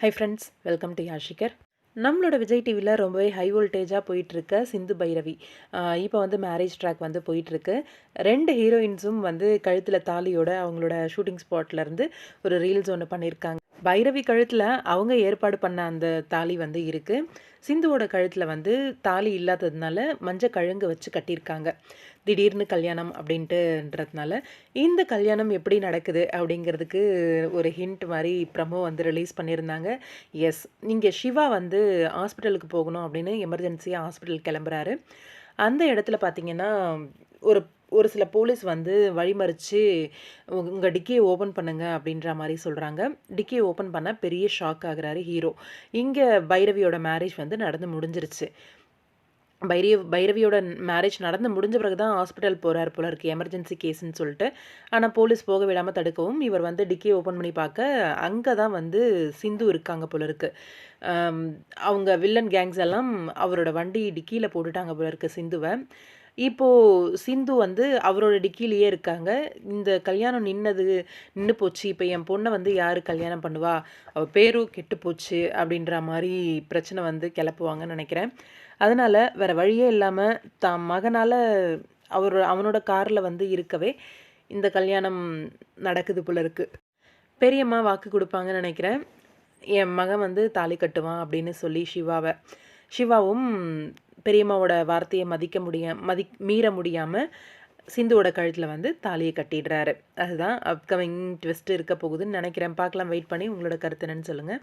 High friends welcome to யாஷிகர் நம்மளோட விஜய் டிவியில் ரொம்பவே ஹை வோல்டேஜாக போயிட்டுருக்க சிந்து பைரவி. இப்போ வந்து மேரேஜ் ட்ராக் வந்து போயிட்டுருக்கு. ரெண்டு ஹீரோயின்ஸும் வந்து கழுத்தில் தாலியோட அவங்களோட ஷூட்டிங் ஸ்பாட்லேருந்து ஒரு ரீல்ஸ் ஒன்று பண்ணியிருக்காங்க பைரவி கழுத்தில் அவங்க ஏற்பாடு பண்ண அந்த தாலி வந்து இருக்குது சிந்துவோட கழுத்தில் வந்து தாலி இல்லாததுனால மஞ்சள் கழுங்கு வச்சு கட்டியிருக்காங்க. திடீர்னு கல்யாணம் அப்படின்ட்டுன்றதுனால இந்த கல்யாணம் எப்படி நடக்குது அப்படிங்கிறதுக்கு ஒரு ஹிண்ட் மாதிரி ப்ரமோ வந்து ரிலீஸ் பண்ணியிருந்தாங்க. எஸ் இங்கே சிவா வந்து ஹாஸ்பிட்டலுக்கு போகணும் அப்படின்னு எமர்ஜென்சியாக ஹாஸ்பிட்டல் கிளம்புறாரு. அந்த இடத்துல பார்த்தீங்கன்னா ஒரு ஒரு சில போலீஸ் வந்து வழிமறித்து உங்கள் டிக்கியை ஓப்பன் பண்ணுங்கள் அப்படின்ற மாதிரி சொல்கிறாங்க டிக்கியை ஓப்பன் பண்ண பெரிய ஷாக் ஆகுறாரு ஹீரோ இங்கே பைரவியோட மேரேஜ் வந்து நடந்து முடிஞ்சிருச்சு. பைரவி பைரவியோட மேரேஜ் நடந்து முடிஞ்ச பிறகு தான் ஹாஸ்பிட்டல் போகிறார் போல இருக்குது எமர்ஜென்சி கேஸ்ன்னு சொல்லிட்டு. ஆனால் போலீஸ் போக விடாமல் தடுக்கவும் இவர் வந்து டிக்கியை ஓப்பன் பண்ணி பார்க்க அங்கே தான் வந்து சிந்து இருக்காங்க போல இருக்குது அவங்க வில்லன் கேங்ஸ் எல்லாம் அவரோட வண்டி டிக்கியில் போட்டுட்டாங்க போல இருக்குது சிந்துவை. இப்போது சிந்து வந்து அவரோட டிக்கிலேயே இருக்காங்க. இந்த கல்யாணம் நின்னது நின்று போச்சு. இப்போ என் பொண்ணை வந்து யார் கல்யாணம் பண்ணுவா? அவள் பேரும் கெட்டு போச்சு அப்படின்ற மாதிரி பிரச்சனை வந்து கிளப்புவாங்கன்னு நினைக்கிறேன். அதனால் வேறு வழியே இல்லாமல் தான் மகனால் அவர் அவனோட காரில் வந்து இருக்கவே இந்த கல்யாணம் நடக்குது போல இருக்குது பெரியம்மா வாக்கு கொடுப்பாங்கன்னு நினைக்கிறேன். என் மகன் வந்து தாலி கட்டுவான் அப்படின்னு சொல்லி சிவாவை. சிவாவும் பெரியம்மாவோட வார்த்தையை மதிக்க முடிய மதி மீற முடியாமல் சிந்துவோட கழுத்தில் வந்து தாலியை கட்டிடுறாரு. அதுதான் அப்கமிங் ட்விஸ்ட் இருக்க போகுதுன்னு நினைக்கிறேன். பார்க்கலாம் வெயிட் பண்ணி உங்களோட கருத்து என்னன்னு சொல்லுங்கள்